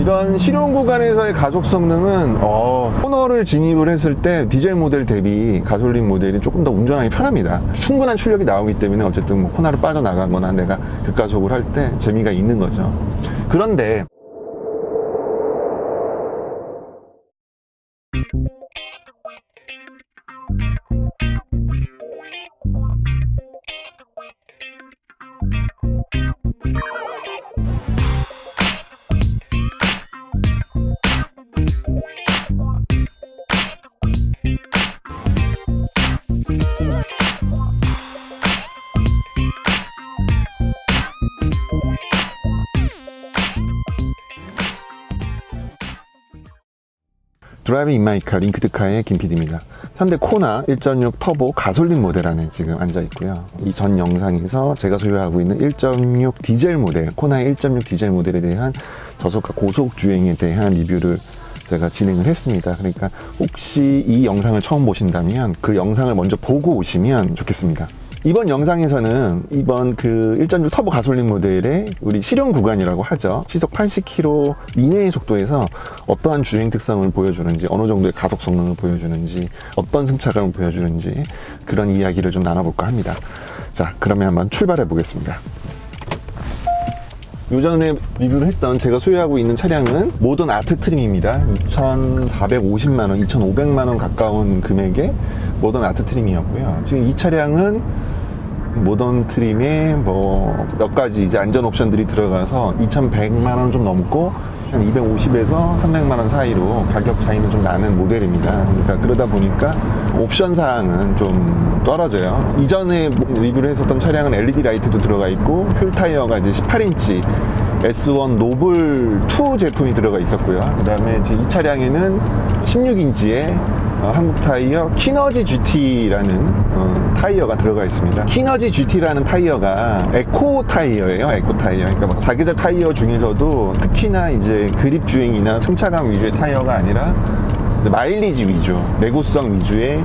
이런 실용 구간에서의 가속 성능은 어, 코너를 진입을 했을 때 디젤 모델 대비 가솔린 모델이 조금 더 운전하기 편합니다. 충분한 출력이 나오기 때문에 어쨌든 뭐 코너를 빠져나가거나 내가 급가속을 할 때 재미가 있는 거죠. 그런데 드라이브 인마이카 링크드카의 김PD입니다. 현대 코나 1.6 터보 가솔린 모델 안에 지금 앉아 있고요. 이 전 영상에서 제가 소유하고 있는 1.6 디젤 모델, 코나의 1.6 디젤 모델에 대한 저속과 고속 주행에 대한 리뷰를 제가 진행을 했습니다. 그러니까 혹시 이 영상을 처음 보신다면 그 영상을 먼저 보고 오시면 좋겠습니다. 이번 영상에서는 이번 그 1.6 터보 가솔린 모델의 우리 실용 구간이라고 하죠. 시속 80km 이내의 속도에서 어떠한 주행 특성을 보여주는지, 어느 정도의 가속 성능을 보여주는지, 어떤 승차감을 보여주는지 그런 이야기를 좀 나눠볼까 합니다. 자, 그러면 한번 출발해 보겠습니다. 요전에 리뷰를 했던 제가 소유하고 있는 차량은 모던 아트 트림입니다. 2,450만 원, 2,500만 원 가까운 금액의 모던 아트 트림이었고요. 지금 이 차량은 모던 트림에 뭐 몇 가지 이제 안전 옵션들이 들어가서 2,100만 원 좀 넘고 한 250에서 300만 원 사이로 가격 차이는 좀 나는 모델입니다. 그러니까 그러다 보니까 옵션 사항은 좀 떨어져요. 이전에 리뷰를 했었던 차량은 LED 라이트도 들어가 있고 휠 타이어가 이제 18인치 S1 노블 2 제품이 들어가 있었고요. 그 다음에 이 차량에는 16인치의 어, 한국 타이어 키너지 GT라는 어, 타이어가 들어가 있습니다. 키너지 GT라는 타이어가 에코 타이어예요. 에코 타이어. 그러니까 막 사계절 타이어 중에서도 특히나 이제 그립 주행이나 승차감 위주의 타이어가 아니라 마일리지 위주, 내구성 위주의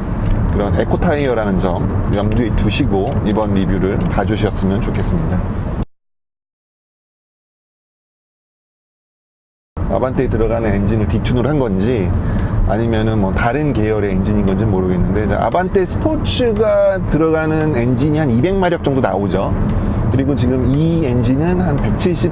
그런 에코 타이어라는 점 염두에 두시고 이번 리뷰를 봐주셨으면 좋겠습니다. 아반떼에 들어가는 엔진을 디튠을 한 건지 아니면은 뭐 다른 계열의 엔진인 건지 모르겠는데 자, 아반떼 스포츠가 들어가는 엔진이 한 200마력 정도 나오죠. 그리고 지금 이 엔진은 한 170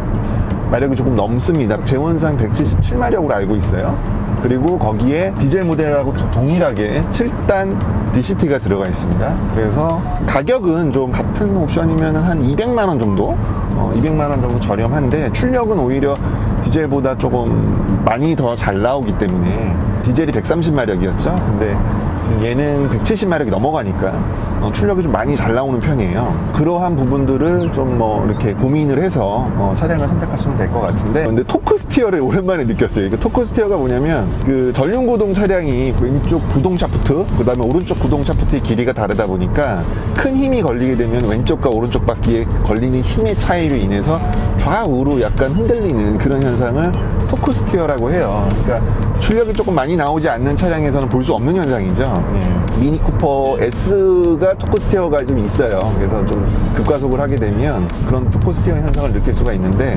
마력이 조금 넘습니다. 재원상 177마력으로 알고 있어요. 그리고 거기에 디젤 모델하고 또 동일하게 7단 DCT가 들어가 있습니다. 그래서 가격은 좀 같은 옵션이면 한 200만 원 정도? 어, 200만 원 정도 저렴한데 출력은 오히려 디젤보다 조금 많이 더 잘 나오기 때문에 디젤이 130마력이었죠. 근데 지금 얘는 170마력이 넘어가니까 어, 출력이 좀 많이 잘 나오는 편이에요. 그러한 부분들을 좀 뭐 이렇게 고민을 해서 어, 차량을 선택하시면 될 것 같은데 근데 토크 스티어를 오랜만에 느꼈어요. 그 토크 스티어가 뭐냐면 그 전륜 구동 차량이 왼쪽 구동 샤프트 그다음에 오른쪽 구동 샤프트의 길이가 다르다 보니까 큰 힘이 걸리게 되면 왼쪽과 오른쪽 바퀴에 걸리는 힘의 차이로 인해서 좌우로 약간 흔들리는 그런 현상을 토크 스티어라고 해요. 그러니까 출력이 조금 많이 나오지 않는 차량에서는 볼 수 없는 현상이죠. 예. 미니 쿠퍼 S가 토크 스티어가 좀 있어요. 그래서 좀 급가속을 하게 되면 그런 토크 스티어 현상을 느낄 수가 있는데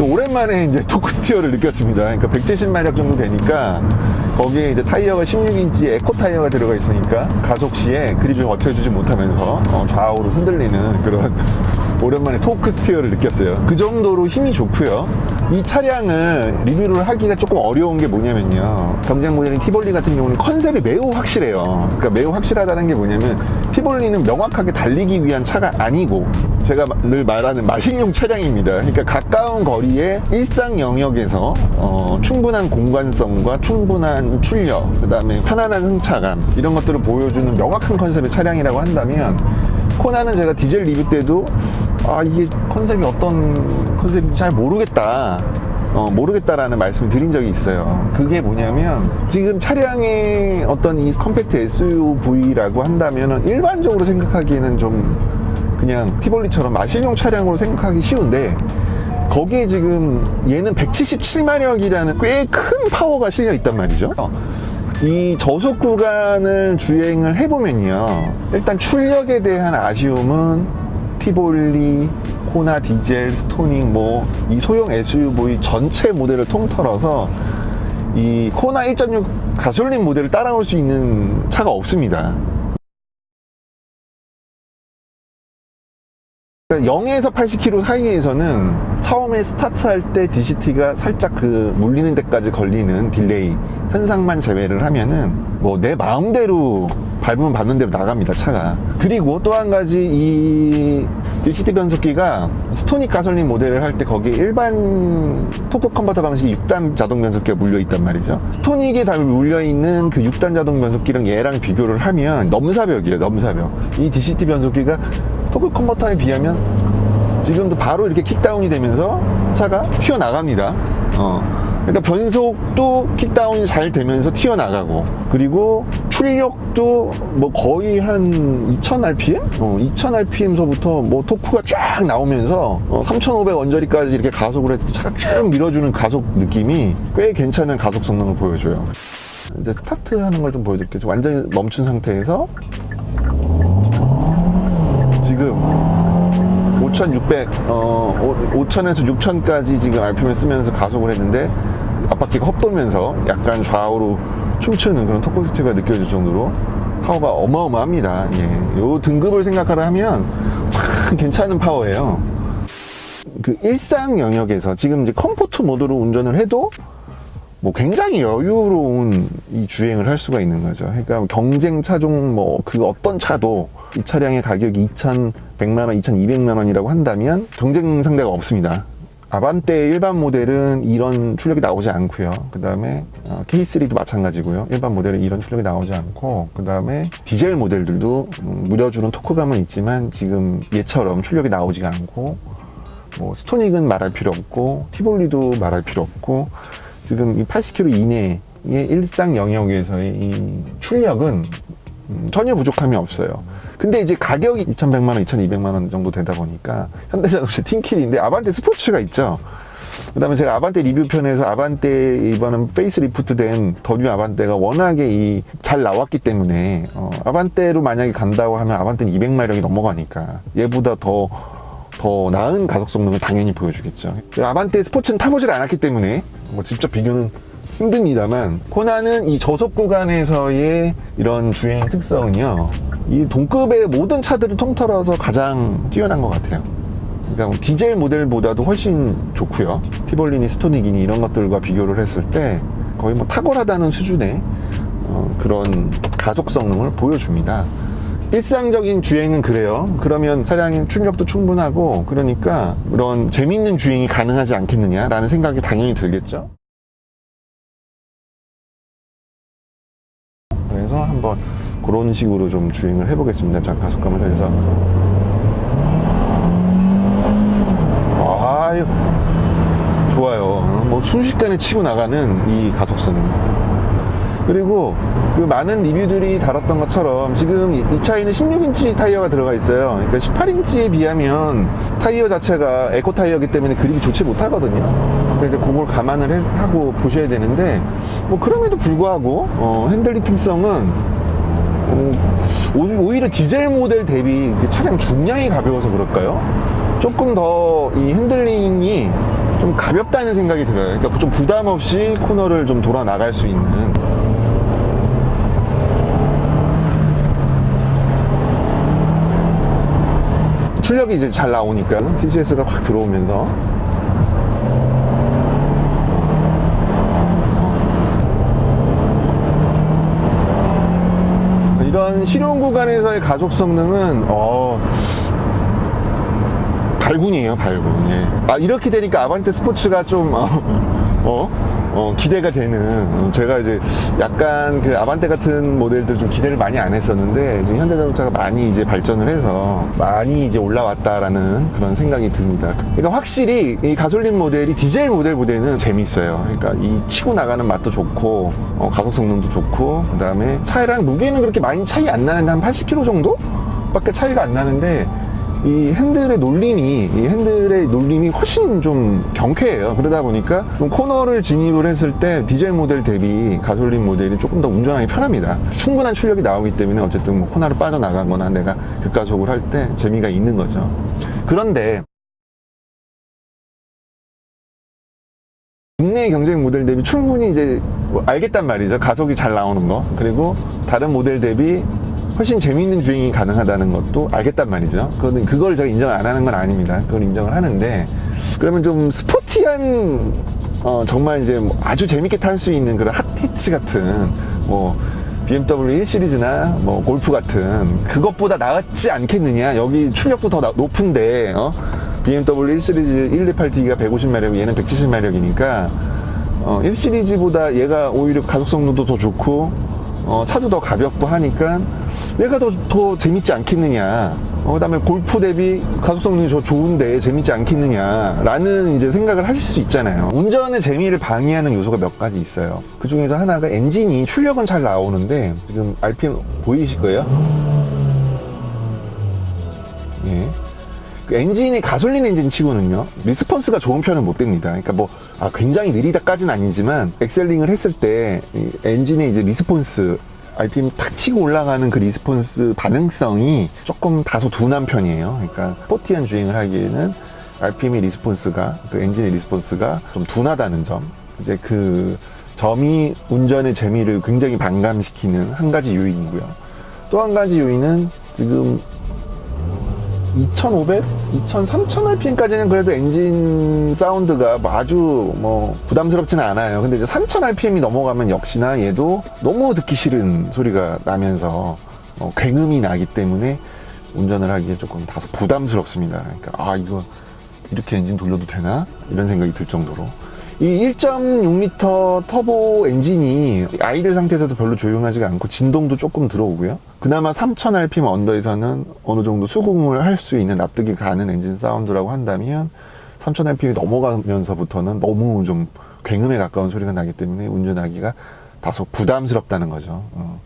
오랜만에 이제 토크 스티어를 느꼈습니다. 그러니까 170마력 정도 되니까 거기에 이제 타이어가 16인치 에코 타이어가 들어가 있으니까 가속 시에 그립을 버텨주지 못하면서 어, 좌우로 흔들리는 그런 오랜만에 토크 스티어를 느꼈어요. 그 정도로 힘이 좋고요. 이 차량을 리뷰를 하기가 조금 어려운 게 뭐냐면요. 경쟁 모델인 티볼리 같은 경우는 컨셉이 매우 확실해요. 그러니까 매우 확실하다는 게 뭐냐면 티볼리는 명확하게 달리기 위한 차가 아니고 제가 늘 말하는 마식용 차량입니다. 그러니까 가까운 거리에 일상 영역에서 어, 충분한 공간성과 충분한 출력, 그 다음에 편안한 승차감 이런 것들을 보여주는 명확한 컨셉의 차량이라고 한다면 코나는 제가 디젤 리뷰 때도 아 이게 컨셉이 어떤 컨셉인지 잘 모르겠다. 어, 모르겠다라는 말씀을 드린 적이 있어요. 그게 뭐냐면 지금 차량의 어떤 이 컴팩트 SUV라고 한다면 일반적으로 생각하기에는 좀 그냥 티볼리처럼 마신용 차량으로 생각하기 쉬운데 거기에 지금 얘는 177마력이라는 꽤 큰 파워가 실려 있단 말이죠. 이 저속 구간을 주행을 해보면요. 일단 출력에 대한 아쉬움은 티볼리, 코나 디젤, 스토닉 뭐이 소형 SUV 전체 모델을 통틀어서 이 코나 1.6 가솔린 모델을 따라올 수 있는 차가 없습니다. 그러니까 0에서 80km 사이에서는 처음에 스타트할 때 DCT가 살짝 그 물리는 데까지 걸리는 딜레이 현상만 제외를 하면은 뭐 내 마음대로 밟으면 밟는 대로 나갑니다 차가 그리고 또 한 가지 이 DCT 변속기가 스토닉 가솔린 모델을 할 때 거기에 일반 토크 컨버터 방식 6단 자동 변속기가 물려 있단 말이죠 스토닉에 다 물려 있는 그 6단 자동 변속기랑 얘랑 비교를 하면 넘사벽이에요 넘사벽 이 DCT 변속기가 토크 컨버터에 비하면 지금도 바로 이렇게 킥다운이 되면서 차가 튀어나갑니다. 어. 그러니까 변속도 킥다운이 잘 되면서 튀어나가고 그리고 출력도 뭐 거의 한 2000rpm? 어, 2000rpm서부터 뭐 토크가 쫙 나오면서 어, 3500 원저리까지 이렇게 가속을 했을 때 차가 쭉 밀어주는 가속 느낌이 꽤 괜찮은 가속 성능을 보여줘요. 이제 스타트 하는 걸 좀 보여드릴게요. 완전히 멈춘 상태에서 지금 5,600, 어, 5,000에서 6,000까지 지금 RPM을 쓰면서 가속을 했는데 앞바퀴가 헛돌면서 약간 좌우로 춤추는 그런 토크스티가 느껴질 정도로 파워가 어마어마합니다. 예. 요 등급을 생각하라 면참 괜찮은 파워예요. 그 일상 영역에서 지금 이제 컴포트 모드로 운전을 해도 뭐 굉장히 여유로운 이 주행을 할 수가 있는 거죠. 그러니까 경쟁 차종 뭐 그 어떤 차도 이 차량의 가격이 2,100만 원, 2,200만 원이라고 한다면 경쟁 상대가 없습니다. 아반떼 일반 모델은 이런 출력이 나오지 않고요. 그 다음에 K3도 마찬가지고요. 일반 모델은 이런 출력이 나오지 않고 그 다음에 디젤 모델들도 음, 무려주는 토크감은 있지만 지금 얘처럼 출력이 나오지가 않고 뭐 스토닉은 말할 필요 없고 티볼리도 말할 필요 없고 지금 이 80km 이내의 일상 영역에서의 이 출력은 음, 전혀 부족함이 없어요. 근데 이제 가격이 2,100만 원, 2,200만 원 정도 되다 보니까 현대자동차 팀킬인데 아반떼 스포츠가 있죠. 그다음에 제가 아반떼 리뷰편에서 아반떼 이번은 페이스리프트된 더뉴 아반떼가 워낙에 이 잘 나왔기 때문에 어, 아반떼로 만약에 간다고 하면 아반떼는 200마력이 넘어가니까 얘보다 더더 나은 가속 성능을 당연히 보여주겠죠. 아반떼 스포츠는 타보질 않았기 때문에 뭐 직접 비교는 힘듭니다만 코나는 이 저속 구간에서의 이런 주행 특성은요. 이 동급의 모든 차들을 통틀어서 가장 뛰어난 것 같아요. 그러니까 뭐 디젤 모델보다도 훨씬 좋고요. 티볼리니, 스토닉이니 이런 것들과 비교를 했을 때 거의 뭐 탁월하다는 수준의 어, 그런 가속 성능을 보여줍니다. 일상적인 주행은 그래요. 그러면 차량의 출력도 충분하고 그러니까 그런 재밌는 주행이 가능하지 않겠느냐라는 생각이 당연히 들겠죠. 그래서 한번 그런 식으로 좀 주행을 해보겠습니다. 자, 가속감을 살려서. 아유, 좋아요. 뭐 순식간에 치고 나가는 이 가속성. 그리고 그 많은 리뷰들이 다뤘던 것처럼 지금 이- 이 차에는 16인치 타이어가 들어가 있어요. 그러니까 18인치에 비하면 타이어 자체가 에코 타이어이기 때문에 그립이 좋지 못하거든요. 그래서 그걸 감안을 해- 하고 보셔야 되는데 뭐 그럼에도 불구하고 어, 핸들링 특성은 어, 오- 오히려 디젤 모델 대비 그 차량 중량이 가벼워서 그럴까요? 조금 더 이 핸들링이 좀 가볍다는 생각이 들어요. 그러니까 좀 부담 없이 코너를 좀 돌아 나갈 수 있는 출력이 이제 잘 나오니까 TCS가 확 들어오면서 이런 실용 구간에서의 가속 성능은 어 발군이에요 발군 예. 아 이렇게 되니까 아반떼 스포츠가 좀 어, 어? 어, 기대가 되는 어, 제가 이제 약간 그 아반떼 같은 모델들 좀 기대를 많이 안 했었는데 지금 현대자동차가 많이 이제 발전을 해서 많이 이제 올라왔다라는 그런 생각이 듭니다. 그러니까 확실히 이 가솔린 모델이 디젤 모델보다는 재밌어요. 그러니까 이 치고 나가는 맛도 좋고 어, 가속 성능도 좋고 그다음에 차이랑 무게는 그렇게 많이 차이 안 나는데 한 80kg 정도 밖에 차이가 안 나는데 이 핸들의 놀림이 이 핸들의 놀림이 훨씬 좀 경쾌해요. 그러다 보니까 좀 코너를 진입을 했을 때 디젤 모델 대비 가솔린 모델이 조금 더 운전하기 편합니다. 충분한 출력이 나오기 때문에 어쨌든 뭐 코너를 빠져나가거나 내가 급가속을 할 때 재미가 있는 거죠. 그런데 국내 경쟁 모델 대비 충분히 이제 뭐 알겠단 말이죠. 가속이 잘 나오는 거. 그리고 다른 모델 대비 훨씬 재미있는 주행이 가능하다는 것도 알겠단 말이죠. 그거는 그걸 제가 인정 안 하는 건 아닙니다. 그걸 인정을 하는데 그러면 좀 스포티한 어, 정말 이제 뭐 아주 재밌게 탈 수 있는 그런 핫해치 같은 뭐 BMW 1 시리즈나 뭐 골프 같은 그것보다 낫지 않겠느냐. 여기 출력도 더 나- 높은데 어? BMW 1 시리즈 128T가 150마력, 얘는 170마력이니까 어, 1 시리즈보다 얘가 오히려 가속 성능도 더 좋고 어, 차도 더 가볍고 하니까 얘가 더, 더 재밌지 않겠느냐. 어, 그 다음에 골프 대비 가속 성능이 더 좋은데 재밌지 않겠느냐 라는 이제 생각을 하실 수 있잖아요. 운전의 재미를 방해하는 요소가 몇 가지 있어요. 그 중에서 하나가 엔진이 출력은 잘 나오는데 지금 RPM 보이실 거예요? 예. 그 엔진이 가솔린 엔진 치고는요 리스폰스가 좋은 편은 못 됩니다. 그러니까 뭐 아, 굉장히 느리다까지는 아니지만 엑셀링을 했을 때이 엔진의 이제 리스폰스 RPM 탁 치고 올라가는 그 리스폰스 반응성이 조금 다소 둔한 편이에요. 그러니까 스포티한 주행을 하기에는 RPM의 리스폰스가 그 엔진의 리스폰스가 좀 둔하다는 점. 이제 그 점이 운전의 재미를 굉장히 반감시키는 한 가지 요인이고요. 또 한 가지 요인은 지금 2,500, 2,000, 3,000 RPM까지는 그래도 엔진 사운드가 뭐 아주 뭐 부담스럽지는 않아요. 근데 이제 3,000 RPM이 넘어가면 역시나 얘도 너무 듣기 싫은 소리가 나면서 어, 굉음이 나기 때문에 운전을 하기에 조금 다소 부담스럽습니다. 그러니까 아 이거 이렇게 엔진 돌려도 되나 이런 생각이 들 정도로 이 1.6L 터보 엔진이 아이들 상태에서도 별로 조용하지가 않고 진동도 조금 들어오고요. 그나마 3000rpm 언더에서는 어느 정도 수긍을 할 수 있는 납득이 가는 엔진 사운드라고 한다면 3000rpm이 넘어가면서부터는 너무 좀 굉음에 가까운 소리가 나기 때문에 운전하기가 다소 부담스럽다는 거죠. 어.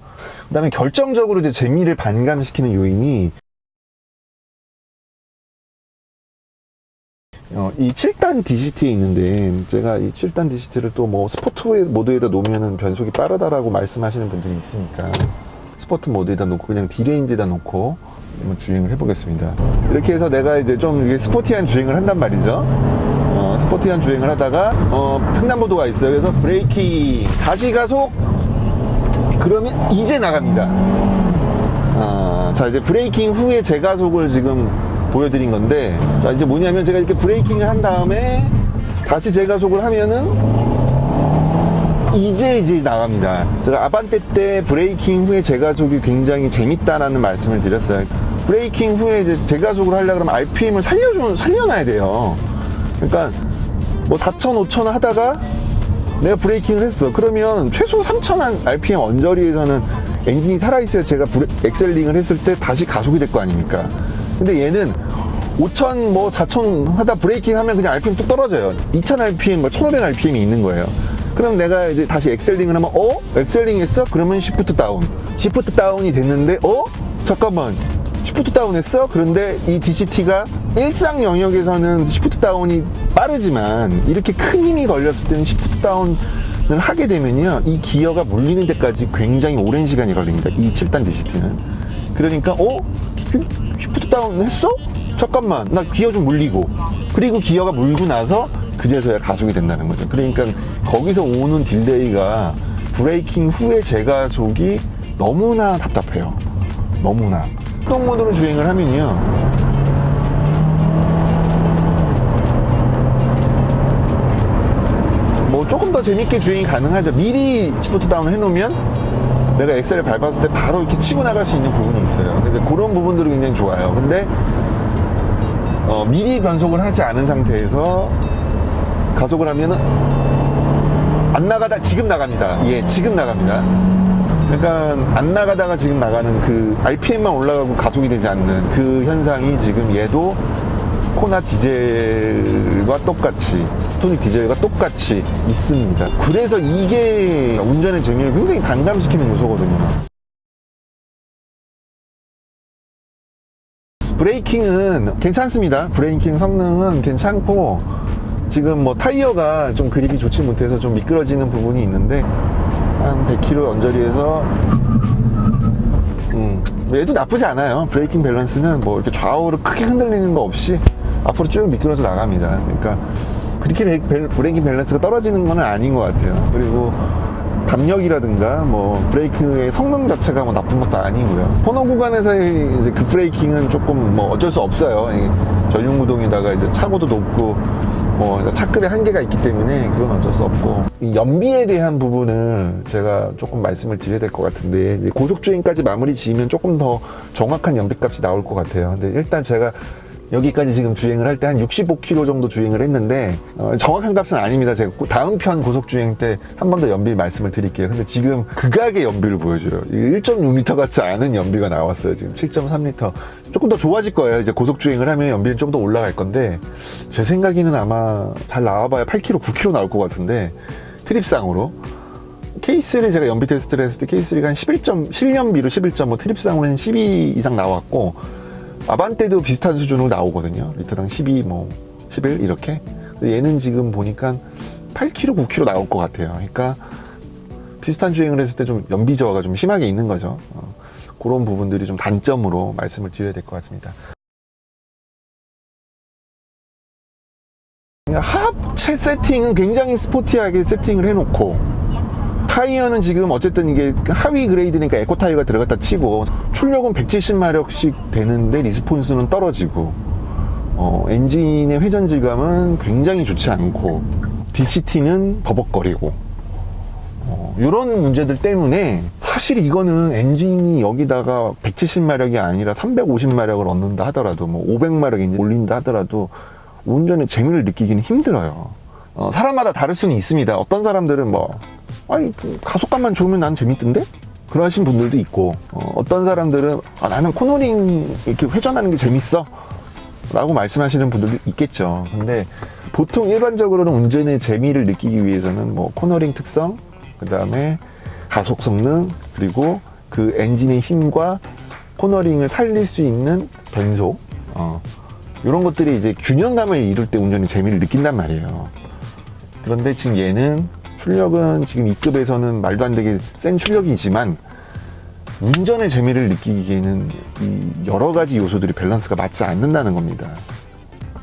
그 다음에 결정적으로 이제 재미를 반감시키는 요인이 어, 이 7단 DCT에 있는데 제가 이 7단 DCT를 또 뭐 스포트 모드에다 놓으면은 변속이 빠르다라고 말씀하시는 분들이 있으니까 스포트 모드에다 놓고 그냥 D레인지에다 놓고 한번 주행을 해보겠습니다. 이렇게 해서 내가 이제 좀 이게 스포티한 주행을 한단 말이죠. 어, 스포티한 주행을 하다가 어, 횡단보도가 있어요. 그래서 브레이킹 다시 가속 그러면 이제 나갑니다. 아, 자, 이제 브레이킹 후에 제가속을 지금 보여드린 건데, 자, 이제 뭐냐면 제가 이렇게 브레이킹을 한 다음에 다시 제가속을 하면은 이제 이제 나갑니다. 제가 아반떼 때 브레이킹 후에 제가속이 굉장히 재밌다라는 말씀을 드렸어요. 브레이킹 후에 이제 제가속을 하려고 그러면 RPM을 살려줘, 살려놔야 돼요. 그러니까 뭐 4천, 5천 하다가 내가 브레이킹을 했어. 그러면 최소 3,000 RPM 언저리에서는 엔진이 살아있어야 제가 브레, 엑셀링을 했을 때 다시 가속이 될 거 아닙니까? 근데 얘는 5,000, 뭐 4,000 하다 브레이킹 하면 그냥 RPM 뚝 떨어져요. 2,000 RPM, 뭐 1,500 RPM이 있는 거예요. 그럼 내가 이제 다시 엑셀링을 하면, 어? 엑셀링 했어? 그러면 시프트 다운. 시프트 다운이 됐는데, 어? 잠깐만. 시프트 다운 했어? 그런데 이 DCT가 일상 영역에서는 시프트 다운이 빠르지만 이렇게 큰 힘이 걸렸을 때는 시프트 다운을 하게 되면요. 이 기어가 물리는 데까지 굉장히 오랜 시간이 걸립니다. 이 7단 DCT는. 그러니까, 어? 시프트 다운 했어? 잠깐만. 나 기어 좀 물리고. 그리고 기어가 물고 나서 그제서야 가속이 된다는 거죠. 그러니까 거기서 오는 딜레이가 브레이킹 후에 제가속이 너무나 답답해요. 너무나. 수동 모드로 주행을 하면요. 뭐 조금 더 재밌게 주행이 가능하죠. 미리 시프트 다운 해놓으면 내가 엑셀을 밟았을 때 바로 이렇게 치고 나갈 수 있는 부분이 있어요. 근데 그런 부분들이 굉장히 좋아요. 근데 어, 미리 변속을 하지 않은 상태에서 가속을 하면은 안 나가다 지금 나갑니다. 예, 지금 나갑니다. 그러니까 안 나가다가 지금 나가는 그 RPM만 올라가고 가속이 되지 않는 그 현상이 지금 얘도 코나 디젤과 똑같이 스토닉 디젤과 똑같이 있습니다. 그래서 이게 운전의 재미를 굉장히 반감시키는 요소거든요. 브레이킹은 괜찮습니다. 브레이킹 성능은 괜찮고 지금 뭐 타이어가 좀 그립이 좋지 못해서 좀 미끄러지는 부분이 있는데 한 100km 언저리에서 음, 얘도 나쁘지 않아요. 브레이킹 밸런스는 뭐 이렇게 좌우로 크게 흔들리는 거 없이 앞으로 쭉 미끄러져 나갑니다. 그러니까 그렇게 브레이킹 밸런스가 떨어지는 건 아닌 것 같아요. 그리고 담력이라든가 뭐 브레이크의 성능 자체가 뭐 나쁜 것도 아니고요. 코너 구간에서의 이제 그 브레이킹은 조금 뭐 어쩔 수 없어요. 이 전륜구동에다가 이제 차고도 높고 뭐 차급의 한계가 있기 때문에 그건 어쩔 수 없고 이 연비에 대한 부분을 제가 조금 말씀을 드려야 될 것 같은데 고속주행까지 마무리 지으면 조금 더 정확한 연비값이 나올 것 같아요. 근데 일단 제가 여기까지 지금 주행을 할 때 한 65km 정도 주행을 했는데 어, 정확한 값은 아닙니다. 제가 고- 다음 편 고속 주행 때 한 번 더 연비 말씀을 드릴게요. 근데 지금 극악의 연비를 보여줘요. 1.6m 같지 않은 연비가 나왔어요. 지금 7.3m. 조금 더 좋아질 거예요. 이제 고속 주행을 하면 연비는 좀 더 올라갈 건데 제 생각에는 아마 잘 나와봐야 8km, 9km 나올 것 같은데 트립상으로 K3 제가 연비 테스트를 했을 때 K3가 한 11점, 실연비로 11.5, 트립상으로 한12 이상 나왔고, 아반떼도 비슷한 수준으로 나오거든요. 리터당 12, 뭐, 11 이렇게. 얘는 지금 보니까 8km, 9km 나올 것 같아요. 그러니까 비슷한 주행을 했을 때 좀 연비 저하가 좀 심하게 있는 거죠. 어, 그런 부분들이 좀 단점으로 말씀을 드려야 될 것 같습니다. 하체 세팅은 굉장히 스포티하게 세팅을 해놓고 타이어는 지금 어쨌든 이게 하위 그레이드니까 에코 타이어가 들어갔다 치고 출력은 170마력씩 되는데 리스폰스는 떨어지고 어, 엔진의 회전 질감은 굉장히 좋지 않고 DCT는 버벅거리고 어, 이런 문제들 때문에 사실 이거는 엔진이 여기다가 170마력이 아니라 350마력을 얻는다 하더라도 뭐 500마력 엔진 올린다 하더라도 운전의 재미를 느끼기는 힘들어요. 어, 사람마다 다를 수는 있습니다. 어떤 사람들은 뭐 아니 가속감만 좋으면 난 재밌던데? 그러신 분들도 있고 어, 떤 사람들은 아, 나는 코너링 이렇게 회전하는 게 재밌어 라고 말씀하시는 분들도 있겠죠. 근데 보통 일반적으로는 운전의 재미를 느끼기 위해서는 뭐 코너링 특성, 그 다음에 가속 성능, 그리고 그 엔진의 힘과 코너링을 살릴 수 있는 변속, 어, 이런 것들이 이제 균형감을 이룰 때 운전의 재미를 느낀단 말이에요. 그런데 지금 얘는 출력은 지금 2급에서는 말도 안 되게 센 출력이지만 운전의 재미를 느끼기에는 이 여러 가지 요소들이 밸런스가 맞지 않는다는 겁니다.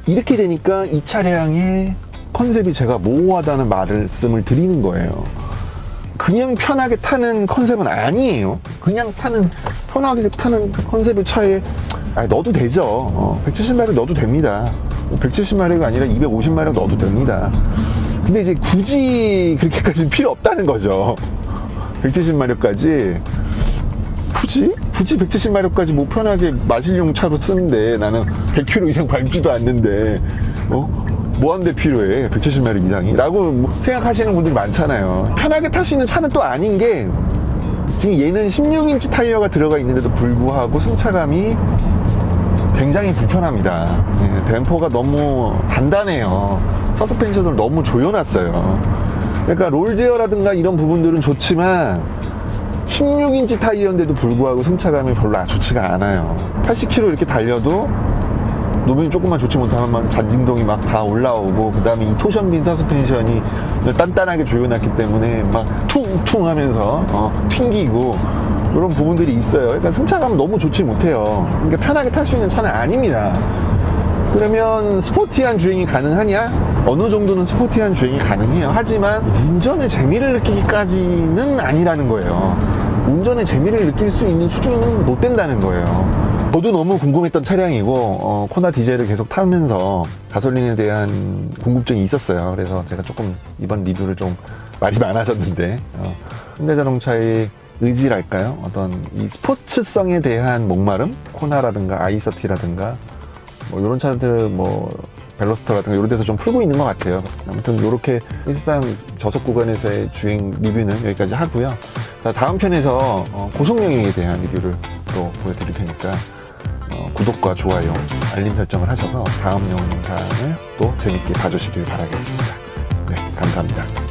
이렇게 되니까 이 차량의 컨셉이 제가 모호하다는 말씀을 드리는 거예요. 그냥 편하게 타는 컨셉은 아니에요. 그냥 타는, 편하게 타는 컨셉의 차에, 아, 넣어도 되죠. 어, 170마력 넣어도 됩니다. 170마력이 아니라 250마력 넣어도 됩니다. 근데 이제 굳이 그렇게까지 필요 없다는 거죠. 170마력까지. 굳이? 굳이 170마력까지 뭐 편하게 마실용 차로 쓰는데 나는 100km 이상 밟지도 않는데, 어? 뭐 하는데 필요해? 170마력 이상이? 라고 뭐 생각하시는 분들이 많잖아요. 편하게 탈 수 있는 차는 또 아닌 게, 지금 얘는 16인치 타이어가 들어가 있는데도 불구하고 승차감이 굉장히 불편합니다. 예, 댐퍼가 너무 단단해요. 서스펜션을 너무 조여놨어요. 그러니까 롤제어라든가 이런 부분들은 좋지만 16인치 타이어인데도 불구하고 승차감이 별로 좋지가 않아요. 80km 이렇게 달려도 노면이 조금만 좋지 못하면 막 잔진동이 막 다 올라오고 그 다음에 이 토션빈 서스펜션이 단단하게 조여놨기 때문에 막 퉁퉁 하면서 어, 튕기고 이런 부분들이 있어요. 그러니까 승차감은 너무 좋지 못해요. 그러니까 편하게 탈 수 있는 차는 아닙니다. 그러면 스포티한 주행이 가능하냐? 어느 정도는 스포티한 주행이 가능해요. 하지만 운전의 재미를 느끼기까지는 아니라는 거예요. 운전의 재미를 느낄 수 있는 수준은 못 된다는 거예요. 저도 너무 궁금했던 차량이고 어, 코나 디젤을 계속 타면서 가솔린에 대한 궁금증이 있었어요. 그래서 제가 조금 이번 리뷰를 좀 말이 많아졌는데 어, 현대자동차의 의지랄까요? 어떤 이 스포츠성에 대한 목마름, 코나라든가 아이서티라든가 뭐 이런 차들 뭐 벨로스터라든가 이런 데서 좀 풀고 있는 것 같아요. 아무튼 이렇게 일상 저속 구간에서의 주행 리뷰는 여기까지 하고요. 자, 다음 편에서 어, 고속영역에 대한 리뷰를 또 보여드릴 테니까 어, 구독과 좋아요, 알림 설정을 하셔서 다음 영상을 또 재밌게 봐주시길 바라겠습니다. 네, 감사합니다.